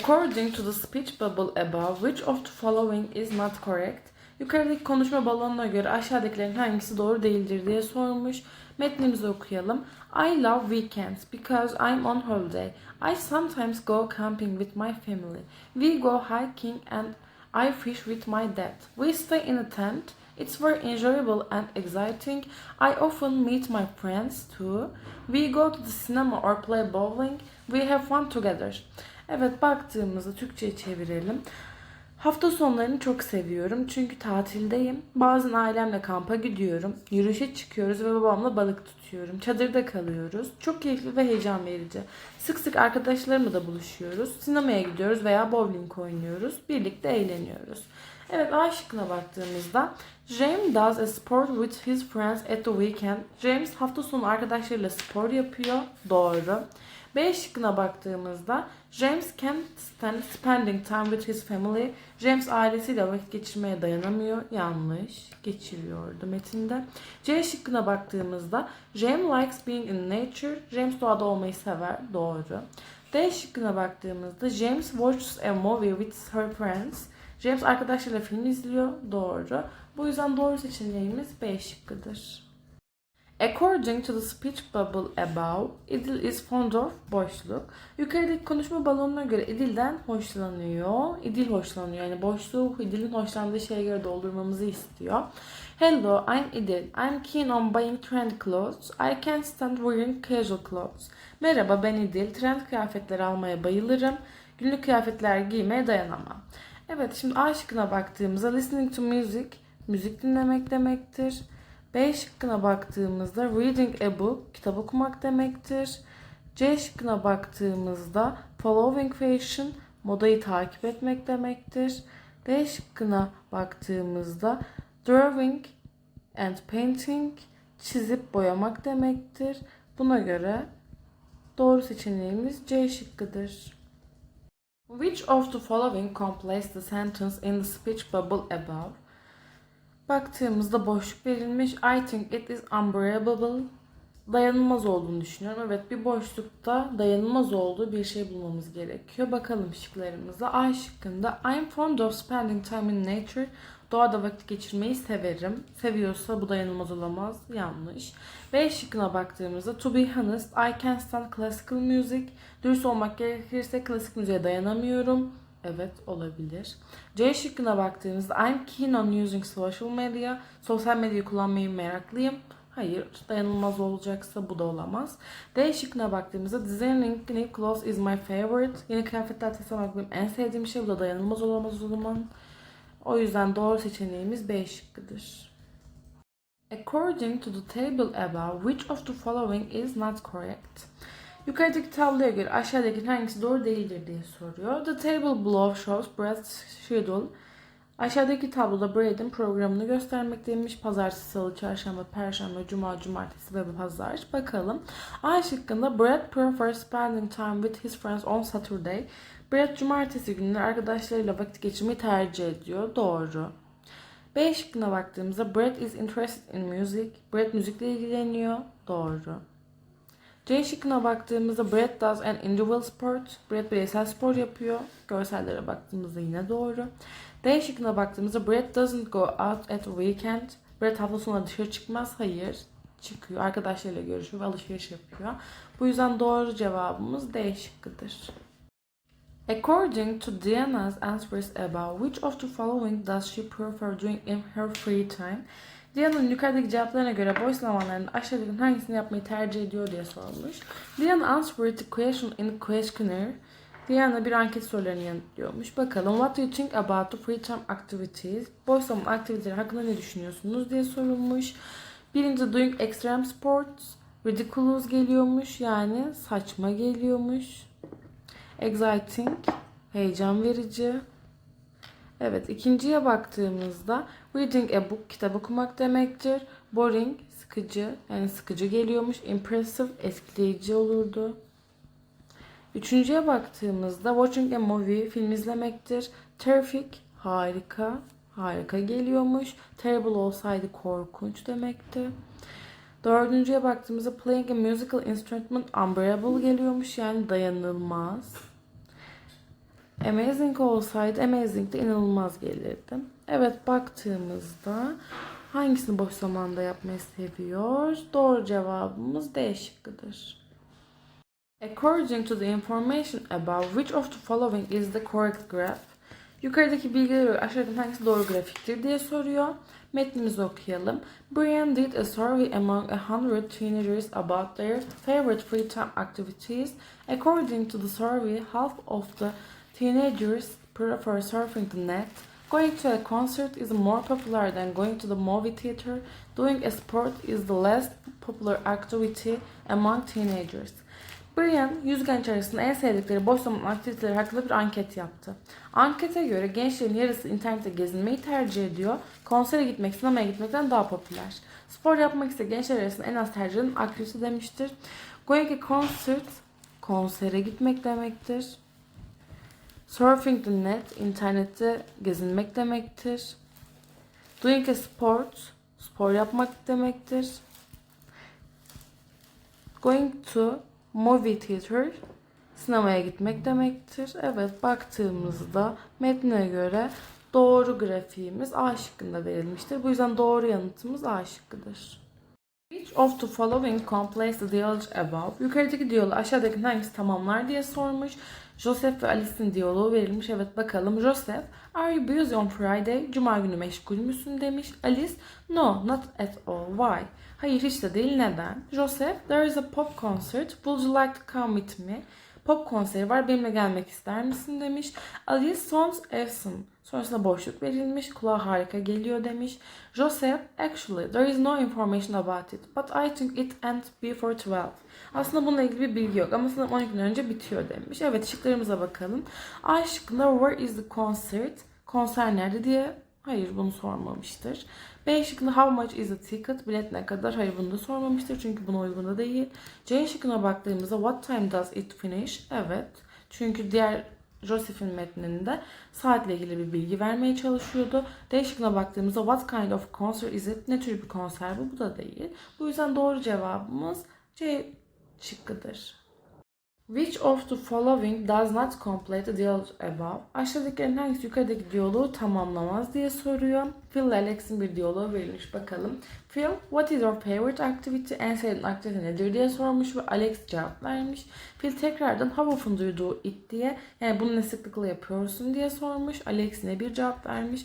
According to the speech bubble above, which of the following is not correct? Yukarıdaki konuşma balonuna göre aşağıdakilerin hangisi doğru değildir diye sormuş. Metnimizi okuyalım. I love weekends because I'm on holiday. I sometimes go camping with my family. We go hiking and I fish with my dad. We stay in a tent. It's very enjoyable and exciting. I often meet my friends too. We go to the cinema or play bowling. We have fun together. Evet baktığımızda Türkçe'ye çevirelim. Hafta sonlarını çok seviyorum çünkü tatildeyim. Bazen ailemle kampa gidiyorum. Yürüyüşe çıkıyoruz ve babamla balık tutuyorum. Çadırda kalıyoruz. Çok keyifli ve heyecan verici. Sık sık arkadaşlarımla da buluşuyoruz. Sinemaya gidiyoruz veya bowling oynuyoruz. Birlikte eğleniyoruz. Evet A şıkkına baktığımızda James does a sport with his friends at the weekend. James hafta sonu arkadaşlarıyla spor yapıyor. Doğru. B şıkkına baktığımızda James can't stand spending time with his family. James ailesiyle vakit geçirmeye dayanamıyor. Yanlış. Geçiriyordu metinde. C şıkkına baktığımızda James likes being in nature. James doğada olmayı sever. Doğru. D şıkkına baktığımızda James watches a movie with her friends. James arkadaşlarıyla film izliyor. Doğru. Bu yüzden doğru seçeneğimiz B şıkkıdır. According to the speech bubble above, Idil is fond of boşluk. Yukarıdaki konuşma balonuna göre İdil'den hoşlanıyor. İdil hoşlanıyor. Yani boşluğu İdil'in hoşlandığı şeye göre doldurmamızı istiyor. Hello, I'm İdil. I'm keen on buying trend clothes. I can't stand wearing casual clothes. Merhaba ben İdil. Trend kıyafetler almaya bayılırım. Günlük kıyafetler giymeye dayanamam. Evet şimdi A şıkkına baktığımızda listening to music, müzik dinlemek demektir. B şıkkına baktığımızda reading a book, kitap okumak demektir. C şıkkına baktığımızda following fashion, modayı takip etmek demektir. D şıkkına baktığımızda drawing and painting, çizip boyamak demektir. Buna göre doğru seçeneğimiz C şıkkıdır. Which of the following completes the sentence in the speech bubble above? Baktığımızda boşluk verilmiş. I think it is unbearable. Dayanılmaz olduğunu düşünüyorum. Evet bir boşlukta dayanılmaz olduğu bir şey bulmamız gerekiyor. Bakalım şıklarımıza. A şıkkında I'm fond of spending time in nature. Doğada vakit geçirmeyi severim. Seviyorsa bu dayanılmaz olamaz. Yanlış. B şıkkına baktığımızda to be honest I can't stand classical music. Dürüst olmak gerekirse klasik müziğe dayanamıyorum. Evet olabilir. C şıkkına baktığımızda I'm keen on using social media. Sosyal medyayı kullanmayı meraklıyım. Hayır dayanılmaz olacaksa bu da olamaz. D şıkkına baktığımızda designing new clothes is my favorite. Yeni kıyafetler tasarlamak benim en sevdiğim şey. Bu da dayanılmaz olamaz o zaman. O yüzden doğru seçeneğimiz B şıkkıdır. According to the table above, which of the following is not correct? Yukarıdaki tabloya göre aşağıdaki hangisi doğru değildir diye soruyor. The table below shows Brad's schedule. Aşağıdaki tabloda Brad'in programını göstermekteymiş. Pazartesi, salı, çarşamba, perşembe, cuma, cumartesi ve pazar. Bakalım. A şıkkında Brad prefers spending time with his friends on Saturday. Brad cumartesi günleri arkadaşlarıyla vakit geçirmeyi tercih ediyor. Doğru. B şıkkına baktığımızda Brad is interested in music. Brad müzikle ilgileniyor. Doğru. C şıkkına baktığımızda Brad does an individual sport. Brad bireysel spor yapıyor. Görsellere baktığımızda yine doğru. D şıkkına baktığımızda Brad doesn't go out at weekend. Brad hafta sonu dışarı çıkmaz. Hayır. Çıkıyor. Arkadaşlarıyla görüşüyor ve alışveriş yapıyor. Bu yüzden doğru cevabımız D şıkkıdır. According to Diana's answers above, which of the following does she prefer doing in her free time? Diana'nın yukarıdaki cevaplarına göre boş zamanlarında aşağıdaki hangisini yapmayı tercih ediyor diye sormuş. Diana answered the question in the questionnaire. Diana bir anket sorularını yanıtlıyormuş. Bakalım what do you think about the free time activities? Boş zaman aktiviteleri hakkında ne düşünüyorsunuz diye sorulmuş. Birinci doing extreme sports. Ridiculous geliyormuş yani saçma geliyormuş. Exciting, heyecan verici. Evet, ikinciye baktığımızda reading a book, kitap okumak demektir. Boring, sıkıcı, yani sıkıcı geliyormuş. Impressive, etkileyici olurdu. Üçüncüye baktığımızda watching a movie, film izlemektir. Terrific, harika, harika geliyormuş. Terrible olsaydı korkunç demekti. Dördüncüye baktığımızda playing a musical instrument unbearable geliyormuş yani dayanılmaz. Amazing olsaydı amazing de inanılmaz gelirdi. Evet baktığımızda hangisini boş zamanda yapmayı seviyor? Doğru cevabımız D şıkkıdır. According to the information above, which of the following is the correct graph? Yukarıdaki bilgilere göre aşağıdan hangisi doğru grafiktir diye soruyor. Metnimizi okuyalım. Brian did a survey among a hundred teenagers about their favorite free time activities. According to the survey, half of the teenagers prefer surfing the net. Going to a concert is more popular than going to the movie theater. Doing a sport is the less popular activity among teenagers. Brian, 100 genç arasında en sevdikleri boş zaman aktiviteleri hakkında bir anket yaptı. Ankete göre gençlerin yarısı internette gezinmeyi tercih ediyor. Konsere gitmek, sinemaya gitmekten daha popüler. Spor yapmak ise gençler arasında en az tercih edilen aktivite demiştir. Going a concert, konsere gitmek demektir. Surfing the net, internette gezinmek demektir. Doing a sport, spor yapmak demektir. Going to movie theater, sinemaya gitmek demektir. Evet baktığımızda metne göre doğru grafiğimiz A şıkkında verilmiştir. Bu yüzden doğru yanıtımız A şıkkıdır. Which of the following completes the dialogue above? Yukarıdaki diyaloğu aşağıdaki hangisi tamamlar diye sormuş. Joseph ve Alice'in diyaloğu verilmiş. Evet bakalım. Joseph, are you busy on Friday? Cuma günü meşgul müsün demiş. Alice, no, not at all. Why? Hayır hiç de değil. Neden? Joseph, there is a pop concert. Would you like to come with me? Pop konseri var. Benimle gelmek ister misin demiş. Alice sounds awesome. Sonrasında boşluk verilmiş. Kulağa harika geliyor demiş. Joseph, actually there is no information about it. But I think it ends before 12. Aslında bununla ilgili bir bilgi yok ama sanırım 12 gün önce bitiyor demiş. Evet şıklarımıza bakalım. A şıkkında where is the concert? Konser nerede diye Hayır bunu sormamıştır. B şıkkında how much is the ticket? Bilet ne kadar? Hayır bunu da sormamıştır çünkü buna uygun da değil. C şıkkına baktığımızda what time does it finish? Evet. Çünkü diğer Joseph'in metninde saatle ilgili bir bilgi vermeye çalışıyordu. D baktığımızda what kind of concert is it? Ne tür bir konser bu? Bu da değil. Bu yüzden doğru cevabımız C şıkkıdır. Which of the following does not complete the dialogue above? Aşağıdakilerin hangisi yukarıdaki diyaloğu tamamlamaz diye soruyor. Phil ile Alex'in bir diyaloğu verilmiş bakalım. Phil, what is your favorite activity? En sevdiğin aktivite nedir diye sormuş ve Alex cevap vermiş. Phil tekrardan how often do you do it diye yani bunu ne sıklıkla yapıyorsun diye sormuş. Alex ne bir cevap vermiş.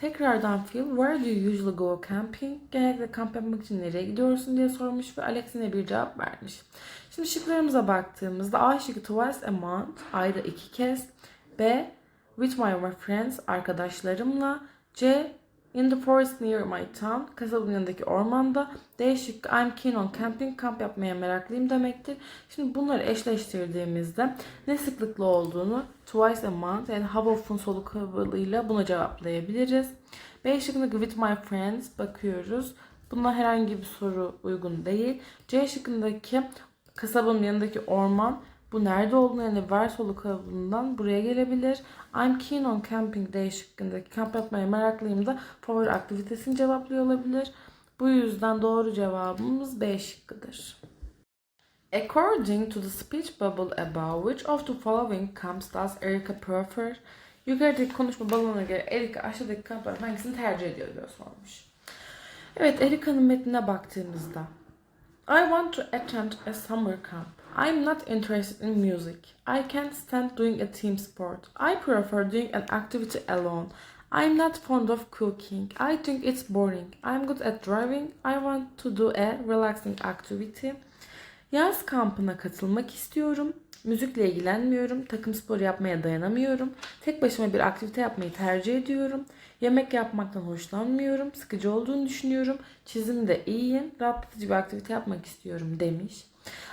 Tekrardan Phil, where do you usually go camping? Genellikle kamp yapmak için nereye gidiyorsun diye sormuş ve Alex bir cevap vermiş. Şimdi şıklarımıza baktığımızda A şıkkı twice a month, ayda iki kez. B, with my friends, arkadaşlarımla. C, in the forest near my town, kasabamın yanındaki ormanda. D şıkkı I'm keen on camping, kamp yapmaya meraklıyım demektir. Şimdi bunları eşleştirdiğimizde ne sıklıkla olduğunu twice a month yani how often soluk havalı'yla buna cevaplayabiliriz. B şıkkındaki with my friends bakıyoruz. Buna herhangi bir soru uygun değil. C şıkkındaki kasabanın yanındaki orman bu nerede olduğunu yani Versolu kalıbından buraya gelebilir. I'm keen on camping day şıkkındaki kamp yapmaya meraklıyım da favori aktivitesini cevaplıyor olabilir. Bu yüzden doğru cevabımız B şıkkıdır. According to the speech bubble above, which of the following camps does Erica prefer? Yukarıdaki konuşma balonuna göre Erika aşağıdaki kampların hangisini tercih ediyor diye sormuş. Evet Erika'nın metnine baktığımızda I want to attend a summer camp. I'm not interested in music. I can't stand doing a team sport. I prefer doing an activity alone. I'm not fond of cooking. I think it's boring. I'm good at driving. I want to do a relaxing activity. Yaz kampına katılmak istiyorum. Müzikle ilgilenmiyorum. Takım sporu yapmaya dayanamıyorum. Tek başıma bir aktivite yapmayı tercih ediyorum. Yemek yapmaktan hoşlanmıyorum. Sıkıcı olduğunu düşünüyorum. Çizimde iyiyim. Rahatlatıcı bir aktivite yapmak istiyorum demiş.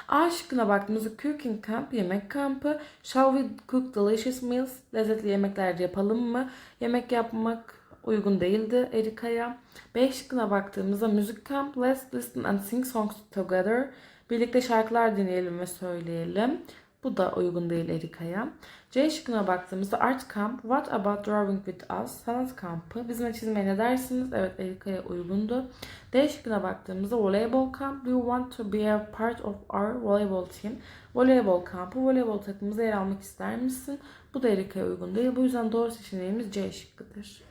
A şıkkına baktığımızda cooking camp, yemek kampı. Shall we cook delicious meals? Lezzetli yemekler yapalım mı? Yemek yapmak uygun değildi Erika'ya. B şıkkına baktığımızda müzik kamp. Let's listen and sing songs together. Birlikte şarkılar dinleyelim ve söyleyelim. Bu da uygun değil Erika'ya. C şıkkına baktığımızda art camp, what about drawing with us? Sanat kampı. Bizimle çizmeye ne dersiniz? Evet Erika'ya uygundu. D şıkkına baktığımızda voleybol camp, do you want to be a part of our volleyball team? Voleybol kampı, voleybol takımımıza yer almak ister misin? Bu da Erika'ya uygun değil. Bu yüzden doğru seçeneğimiz C şıkkıdır.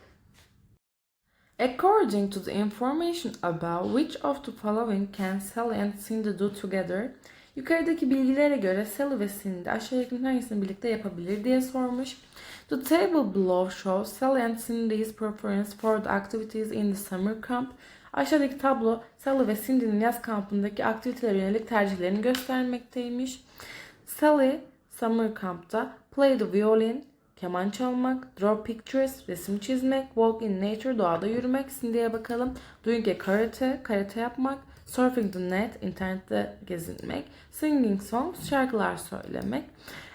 According to the information above, which of the following can Sally and Cindy do together? Yukarıdaki bilgilere göre Sally ve Cindy aşağıdakilerin hangisini birlikte yapabilir diye sormuş. The table below shows Sally and Cindy's preference for the activities in the summer camp. Aşağıdaki tablo Sally ve Cindy'nin yaz kampındaki aktivitelere yönelik tercihlerini göstermekteymiş. Sally summer camp'ta play the violin, keman çalmak, draw pictures, resim çizmek, walk in nature, doğada yürümek. Cindy'ye bakalım. Doing a karate, karate yapmak, surfing the net, internette gezinmek, singing songs, şarkılar söylemek.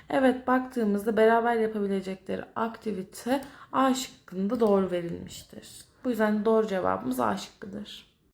Evet baktığımızda beraber yapabilecekleri aktivite A şıkkında doğru verilmiştir. Bu yüzden doğru cevabımız A şıkkıdır.